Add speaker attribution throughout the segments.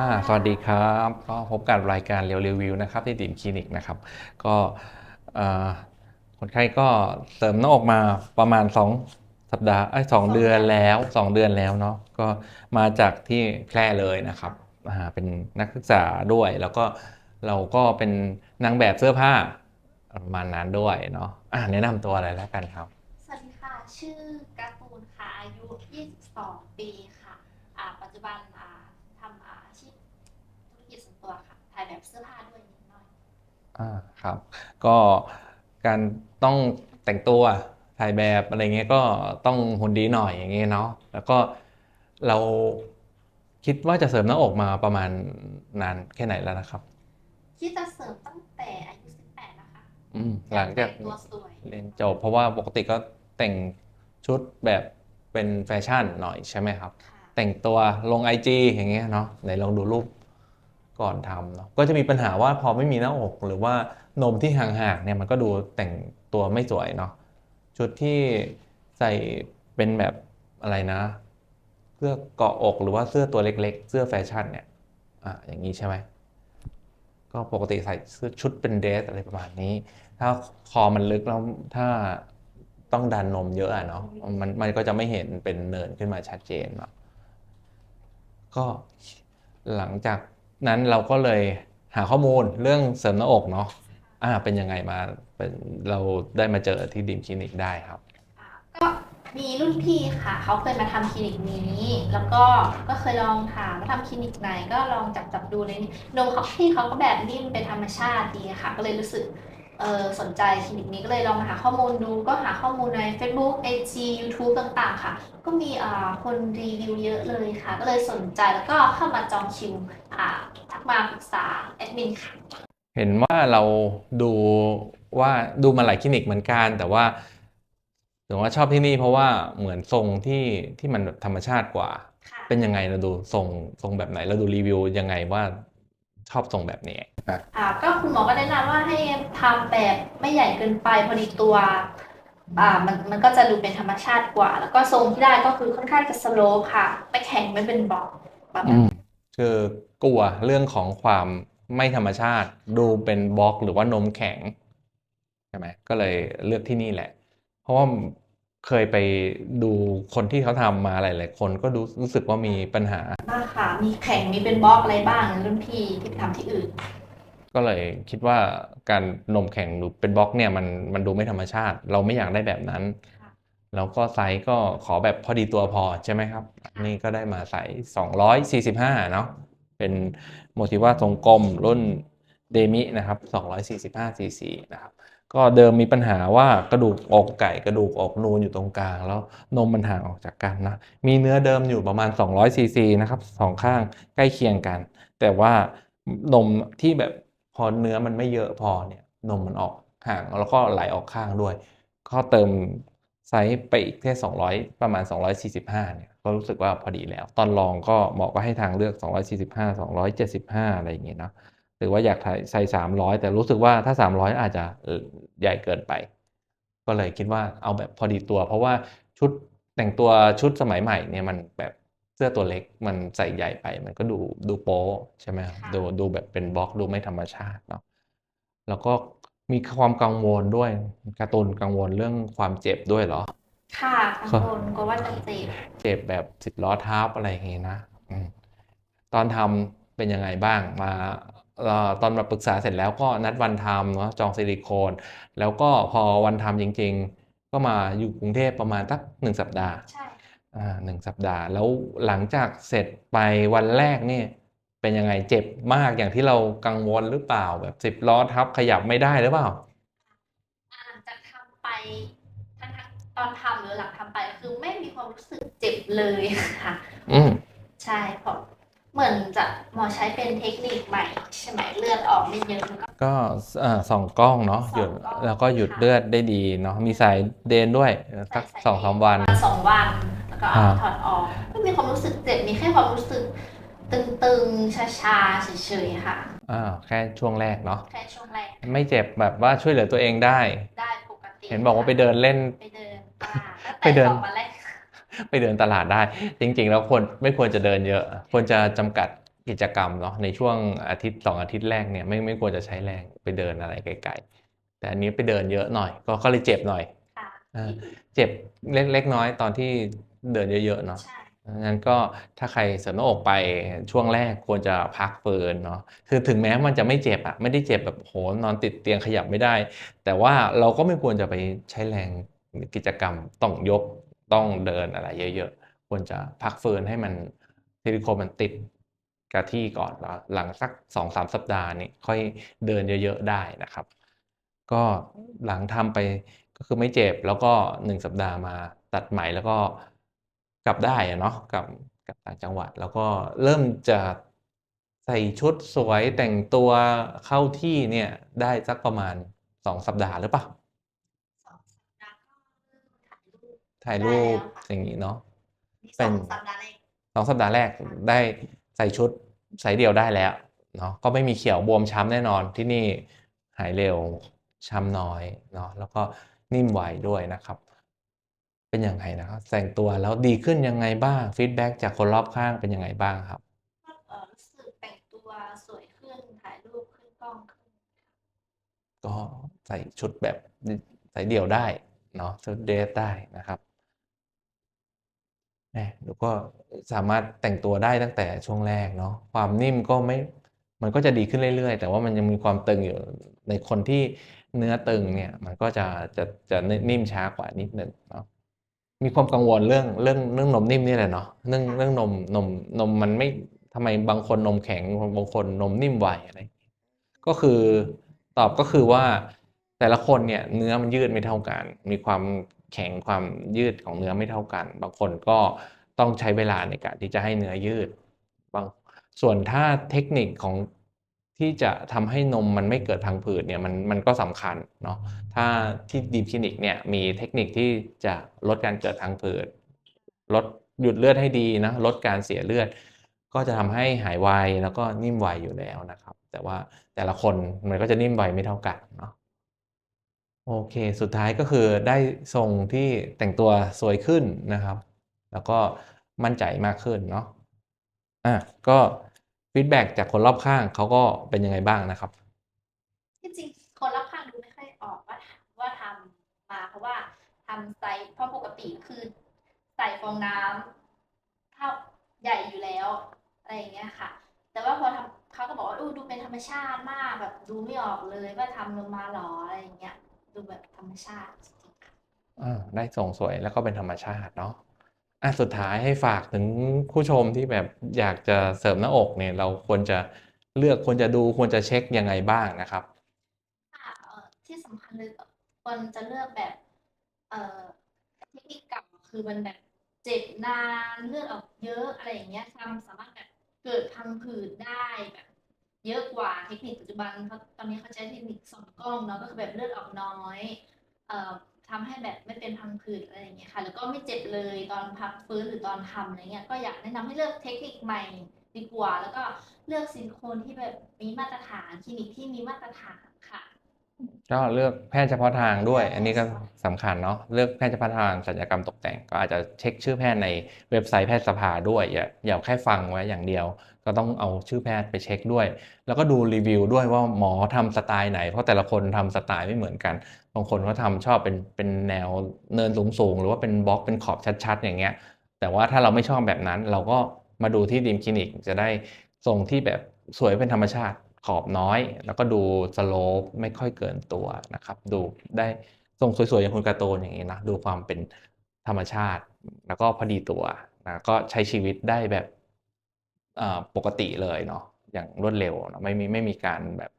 Speaker 1: อ่าสวัสดีครับก็พบกับรายการเรียวรีวิวนะครับที่ดิมคลินิกนะครับ ก็เอ่อคนไข้ก็เสริมหน้าอกมาประมาณ 2 สัปดาห์ไอ้ยสองเดือนแล้ว 2 เดือนแล้วเนาะก็มาจากที่แพร่เลยนะครับอ่าเป็นนักศึกษาด้วย แล้วก็เราก็เป็นนางแบบเสื้อผ้าประมาณนั้นด้วยเนาะอ่าแนะนำตัวอะไรแล้วกันครับ
Speaker 2: สวัสดีค่ะ ชื่อการ์ตูนค่ะอายุ 22 ปีค่ะอ่าปัจจุบัน อ่าทำอาอาชีพธุรกิจส่วนตัวค่ะ ถ่ายแบบเสื้อผ้าด้วยนิดหน่อย
Speaker 1: อ่าครับ ก็การต้องแต่งตัวถ่ายแบบอะไรเงี้ยก็ต้องหุ่นดีหน่อยอย่างเงี้ยเนาะแล้วก็เราคิดว่าจะเสริมหน้าอกมาประมาณนานแค่ไหนแล้วนะครับ
Speaker 2: คิดจะเสริมตั้งแต่อายุ18นะคะ
Speaker 1: อืมหลังจาก
Speaker 2: แต่งตัวสวย
Speaker 1: เรียนจบเพราะว่าปกติก็แต่งชุดแบบเป็นแฟชั่นหน่อยใช่ไหมครับ
Speaker 2: ค่ะ
Speaker 1: แต่งตัวลง IG อย่างเงี้ยเนาะไหนลองดูรูป ก่อนทำเนาะก็จะมีปัญหาว่าพอไม่มีหน้าอกหรือว่านมที่ห่างๆเนี่ยมันก็ดูแต่งตัวไม่สวยเนาะชุดที่ใส่เป็นแบบอะไรนะเสื้อเกาะอกหรือว่าเสื้อตัวเล็ก ๆ เสื้อแฟชั่นเนี่ยอะอย่างนี้ใช่ไหมก็ปกติใส่เสื้อชุดเป็นเดรสอะไรประมาณนี้ ถ้าคอมันลึกแล้วถ้าต้องดันนมเยอะอะเนาะมันมันก็จะไม่เห็นเป็นเนินขึ้นมาชัดเจนเนาะก็หลังจาก นั้นเราก็เลยหาข้อมูลเรื่องเสริมหน้าอกเนาะอ่าเป็นยังไงมาเป็นเราได้มาเจอที่ดิมคลินิกได้ครับ
Speaker 2: ก็มีรุ่นพี่ค่ะ เขาเคยมาทำคลินิกนี้ แล้วก็ก็เคยลองถามว่าทำคลินิกไหนก็ลองจับจับดูเลยนมเขาพี่เขาก็แบบนิ่มเป็นธรรมชาติดีค่ะ ก็เลยรู้สึก เออสนใจคลินิกนี้ก็เลยลองมาหาข้อมูลดูก็หาข้อมูลใน Facebook IG YouTube ต่างๆ ค่ะ ก็มีอ่าคนรีวิวเยอะเลยค่ะ ก็เลยสนใจแล้วก็เข้ามาจองคิวอ่าทักมาปรึกษาแอดมินค่ะ
Speaker 1: เห็นว่าเราดูว่าดูมาหลายคลินิกเหมือนกัน แต่ว่าถึงว่าชอบที่นี่เพราะว่าเหมือนทรงที่ที่มันธรรมชาติกว่า
Speaker 2: ค่ะ
Speaker 1: เป็นยังไงเราดูทรงทรงแบบไหนเราดูรีวิวยังไงว่า ชอบทรงแบบนี้อะ
Speaker 2: อ่าก็คุณหมอก็แนะนำว่าให้ทำแบบไม่ใหญ่เกินไปพอดีตัวอ่ามันมันก็จะดูเป็นธรรมชาติกว่า แล้วก็ทรงที่ได้ก็คือค่อนข้างจะสโลปค่ะ ไม่แข็งไม่เป็นบล็อกประมาณ
Speaker 1: อืมคือกลัวเรื่องของความไม่ธรรมชาติ ดูเป็นบล็อกหรือว่านมแข็งใช่ไหมก็เลยเลือกที่นี่แหละ เพราะว่า เคยไปดูคนที่เขาทำมาหลายๆคนก็ดูรู้สึกว่ามีปัญหา
Speaker 2: มากค่ะ มีแข็งมีเป็นบล็อกอะไรบ้างรุ่นพี่ที่ไปทำที่อื่น
Speaker 1: ก็เลยคิดว่าการนมแข็งหรือเป็นบล็อกเนี่ยมันมันดูไม่ธรรมชาติ เราไม่อยากได้แบบนั้น
Speaker 2: ค่ะ
Speaker 1: แล้วก็ไซส์ก็ขอแบบพอดีตัวพอใช่ไหมครับ นี่ก็ได้มาใส่245 เนาะเป็นโมทิว่าทรงกลมรุ่นเดมินะครับ245 cc นะครับ ก็เดิมมีปัญหาว่ากระดูกอกไก่กระดูกอกนูนอยู่ตรงกลาง แล้วนมมันห่างออกจากกันนะมีเนื้อเดิมอยู่ประมาณ 200 cc นะครับสองข้างใกล้เคียงกัน แต่ว่านมที่แบบพอเนื้อมันไม่เยอะพอเนี่ยนมมันออกห่างแล้วก็ไหลออกข้างด้วย ก็เติมไซส์ไปอีกแค่200 ประมาณ 245เนี่ยก็รู้สึกว่าพอดีแล้ว ตอนลองก็หมอก็ให้ทางเลือก 245 275 อะไรอย่างเงี้ยเนาะ หรือว่าอยากใส่300 แต่รู้สึกว่าถ้า 300 อาจจะเอ่อใหญ่เกินไป ก็เลยคิดว่าเอาแบบพอดีตัว เพราะว่าชุดแต่งตัวชุดสมัยใหม่เนี่ยมันแบบเสื้อตัวเล็กมันใส่ใหญ่ไป มันก็ดูดูโป๊ใช่ไหมครับ
Speaker 2: ค่ะ
Speaker 1: ดูดูแบบเป็นบล็อกดูไม่ธรรมชาติเนาะแล้วก็มีความกังวลด้วยการ์ตูนกังวลเรื่องความเจ็บด้วยเหรอ
Speaker 2: ค่ะกังวลกลัวว่าจะเจ็บ
Speaker 1: เจ็บแบบสิบล้อทับอะไรอย่างงี้นะอืมตอนทำเป็นยังไงบ้างมาเอ่อ ตอนมาปรึกษาเสร็จแล้วก็นัดวันทำเนาะจองซิลิโคน แล้วก็พอวันทำจริง ๆ ก็มาอยู่กรุงเทพประมาณสักหนึ่งสัปดาห์
Speaker 2: ใช่
Speaker 1: อ่าหนึ่งสัปดาห์ แล้วหลังจากเสร็จไปวันแรกนี่เป็นยังไงเจ็บมากอย่างที่เรากังวลหรือเปล่าแบบสิบล้อทับขยับไม่ได้หรือเปล่า
Speaker 2: อ่าหลังจากทำไปทั้งๆตอนทำหรือหลังทำไปคือไม่มีความรู้สึกเจ็บเลยค่ะ
Speaker 1: อืม
Speaker 2: ใช่เพราะ เหมือนจะหมอใช้เป็นเทคนิคใหม่ใช่ไหมเลือดออกไม่เยอะแล้วก็
Speaker 1: ก็เอ่อส่องกล้องเนาะหยุด
Speaker 2: ส่องกล้อง
Speaker 1: แล้วก็หยุด
Speaker 2: ค่ะ
Speaker 1: เลือดได้ดีเนาะมีสายเดนด้วยสัก
Speaker 2: ใส่
Speaker 1: สองสามวัน
Speaker 2: ประมาณสองวันแล้วก็เอา
Speaker 1: อ่า
Speaker 2: ถอดออกไม่มีความรู้สึกเจ็บมีแค่ความรู้สึก ตึงๆชาๆเฉยๆค่ะ
Speaker 1: อ่าแค่ช่วงแรกเนาะ
Speaker 2: แค่ช่วงแรก
Speaker 1: ไม่เจ็บแบบว่าช่วยเหลือตัวเองได้
Speaker 2: ได้ปกติ
Speaker 1: เห็นบอกว่าไปเดินเล่น
Speaker 2: ไปเดินตลาดตั้ง
Speaker 1: ไป
Speaker 2: แต่
Speaker 1: เดิน
Speaker 2: สองวันแรก
Speaker 1: ไปเดินตลาดได้ จริง ๆ แล้วควรไม่ควรจะเดินเยอะควรจะจำกัดกิจกรรมเนาะในช่วงอาทิตย์สองอาทิตย์แรกเนี่ยไม่ไม่ควรจะใช้แรงไปเดินอะไรไกลๆ แต่อันนี้ไปเดินเยอะหน่อย ก็ก็เลยเจ็บหน่อย
Speaker 2: ค่ะ
Speaker 1: อ่าเจ็บเล็กเล็กน้อยตอนที่เดินเยอะๆเนาะ
Speaker 2: ใช่
Speaker 1: งั้นก็ถ้าใครเสริมหน้าอกไปช่วงแรกควรจะพักฟื้นเนาะคือถึงแม้มันจะไม่เจ็บอะไม่ได้เจ็บแบบโหนอนติดเตียงขยับไม่ได้ แต่ว่าเราก็ไม่ควรจะไปใช้แรงกิจกรรมต้องยก ต้องเดินอะไรเยอะๆ ควรจะพักฟื้นให้มันซิลิโคนมันติดกับที่ก่อนแล้วหลังสักสองสามสัปดาห์นี้ค่อยเดินเยอะๆได้นะครับ ก็หลังทำไปก็คือไม่เจ็บแล้วก็หนึ่งสัปดาห์มาตัดไหมแล้วก็กลับได้เนาะกลับกลับต่างจังหวัด แล้วก็เริ่มจะใส่ชุดสวยแต่งตัวเข้าที่เนี่ยได้สักประมาณสองสัปดาห์หรือเปล่า
Speaker 2: สองสัปดาห์ก็เริ่ม ถ่ายรูป
Speaker 1: ถ่ายรูป
Speaker 2: ได้แล้วค่ะ
Speaker 1: อย่างนี้เนาะ
Speaker 2: นี่
Speaker 1: เป็
Speaker 2: ส
Speaker 1: น
Speaker 2: องสัปดาห์แรก
Speaker 1: สองสัปดาห์แรกได้ใส่ชุดใส่เดี่ยวได้แล้วเนาะก็ไม่มีเขียวบวมช้ำแน่นอนที่นี่หายเร็วช้ำน้อยเนาะแล้วก็นิ่มไวด้วยนะครับ เป็นยังไงนะครับแต่งตัวแล้วดีขึ้นยังไงบ้างฟีดแบ็กจากคนรอบข้างเป็นยังไงบ้างครับ
Speaker 2: ก็เอ่อรู้สึกแต่งตัวสวยขึ้นถ่ายรูปขึ้นกล้องขึ้น
Speaker 1: ก็ใส่ชุดแบบใส่เดี่ยวได้เนาะชุดเดรสได้นะครับ แหมแล้วก็สามารถแต่งตัวได้ตั้งแต่ช่วงแรกเนาะความนิ่มก็ไม่มันก็จะดีขึ้นเรื่อยๆ แต่ว่ามันยังมีความตึงอยู่ในคนที่เนื้อตึงเนี่ยมันก็จะจะจะนิ่มช้ากว่านิดหนึ่งเนาะมีความกังวลเรื่องเรื่องเรื่องนมนิ่มนี่แหละเนาะเรื่องเรื่องนมนมนมมันไม่ทำไมบางคนนมแข็งบางคนนมนิ่มไวอะไร ก็คือตอบก็คือว่าแต่ละคนเนี่ยเนื้อมันยืดไม่เท่ากัน มีความ แข็งความยืดของเนื้อไม่เท่ากัน บางคนก็ต้องใช้เวลาในการที่จะให้เนื้อยืดบางส่วนถ้าเทคนิคของที่จะทำให้นมมันไม่เกิดพังผืดเนี่ยมันมันก็สำคัญเนาะถ้าที่ดีมคลินิกเนี่ยมีเทคนิคที่จะลดการเกิดพังผืดลดหยุดเลือดให้ดีนะลดการเสียเลือด ก็จะทำให้หายไวแล้วก็นิ่มไวอยู่แล้วนะครับ แต่ว่าแต่ละคนมันก็จะนิ่มไวไม่เท่ากันเนาะ โอเค สุดท้ายก็คือได้ทรงที่แต่งตัวสวยขึ้นนะครับ แล้วก็มั่นใจมากขึ้นเนาะ อะ ก็ฟีดแบ็กจากคนรอบข้างเขาก็เป็นยังไงบ้างนะครับ
Speaker 2: ที่จริงคนรอบข้างดูไม่ค่อยออกว่าว่าทำมาเพราะว่าทำไซส์เพราะปกติคือใส่ฟองน้ำเท่าใหญ่อยู่แล้วอะไรอย่างเงี้ยค่ะ แต่ว่าพอทำเขาก็บอกว่าอู้ดูเป็นธรรมชาติมากแบบดูไม่ออกเลยว่าทำลงมาหรออะไรอย่างเงี้ย ดูแบบธรรมชาติจริงๆค่ะ
Speaker 1: อ่าได้ทรงสวยแล้วก็เป็นธรรมชาติเนาะอะสุดท้ายให้ฝากถึงผู้ชมที่แบบอยากจะเสริมหน้าอกเนี่ยเราควรจะเลือกควรจะดูควรจะเช็คยังไงบ้างนะครับ
Speaker 2: ค่ะเอ่อที่สำคัญเลยควรจะเลือกแบบเอ่อเทคนิคเก่าคือมันแบบเจ็บนานเลือดออกเยอะอะไรอย่างเงี้ยทำสามารถแบบเกิดพังผืดได้แบบ เยอะกว่าเทคนิคปัจจุบันเขาตอนนี้เขาใช้เทคนิคส่องกล้องเนาะก็คือแบบเลือดออกน้อยเอ่อทำให้แบบไม่เป็นพังผืดอะไรอย่างเงี้ยค่ะ แล้วก็ไม่เจ็บเลยตอนพักฟื้นหรือตอนทำอะไรเงี้ยก็อยากแนะนำให้เลือกเทคนิคใหม่ดีกว่า แล้วก็เลือกซิลิโคนที่แบบมีมาตรฐานคลินิกที่มีมาตรฐาน
Speaker 1: ก็เลือกแพทย์เฉพาะทางด้วย อันนี้ก็สำคัญเนาะเลือกแพทย์เฉพาะทางศัลยกรรมตกแต่ง ก็อาจจะเช็คชื่อแพทย์ในเว็บไซต์แพทยสภาด้วย อย่าอย่าแค่ฟังไว้อย่างเดียว ก็ต้องเอาชื่อแพทย์ไปเช็คด้วย แล้วก็ดูรีวิวด้วยว่าหมอทำสไตล์ไหน เพราะแต่ละคนทำสไตล์ไม่เหมือนกัน บางคนเขาทำชอบเป็นเป็นแนวเนินสูงๆหรือว่าเป็นบล็อกเป็นขอบชัดๆ อย่างเงี้ย แต่ว่าถ้าเราไม่ชอบแบบนั้น เราก็มาดูที่ดีมคลินิกจะได้ทรงที่แบบสวยเป็นธรรมชาติ ขอบน้อย แล้วก็ดูสโลปไม่ค่อยเกินตัวนะครับ ดูได้ทรงสวยๆ อย่างคุณกร์ตูนอย่างนี้นะ ดูความเป็นธรรมชาติ แล้วก็พอดีตัวนะก็ใช้ชีวิตได้แบบปกติเลยเนาะอย่างรวดเร็วนะไม่มีไม่มีการแบบ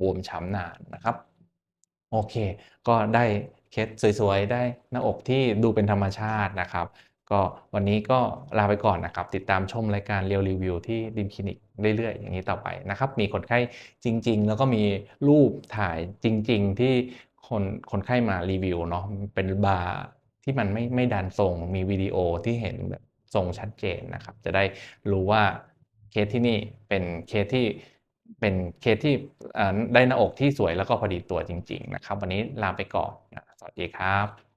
Speaker 1: บวมช้ำนานนะครับ โอเค ก็ได้เคสสวยๆ ได้หน้าอกที่ดูเป็นธรรมชาตินะครับ ก็วันนี้ก็ลาไปก่อนนะครับ ติดตามชมรายการเรียวรีวิวที่ดิมคลินิก เรื่อยๆ อย่างนี้ต่อไปนะครับ มีคนไข้จริง ๆ แล้วก็มีรูปถ่ายจริง ๆ ที่คนคนไข้มารีวิวเนาะเป็นบาร์ที่มันไม่ไม่ดันทรงมีวิดีโอที่เห็นแบบทรงชัดเจนนะครับ จะได้รู้ว่าเคสที่นี่เป็นเคสที่เป็นเคสที่ได้หน้าอกที่สวยแล้วก็พอดีตัวจริง ๆ นะครับ วันนี้ลาไปก่อนนะสวัสดีครับ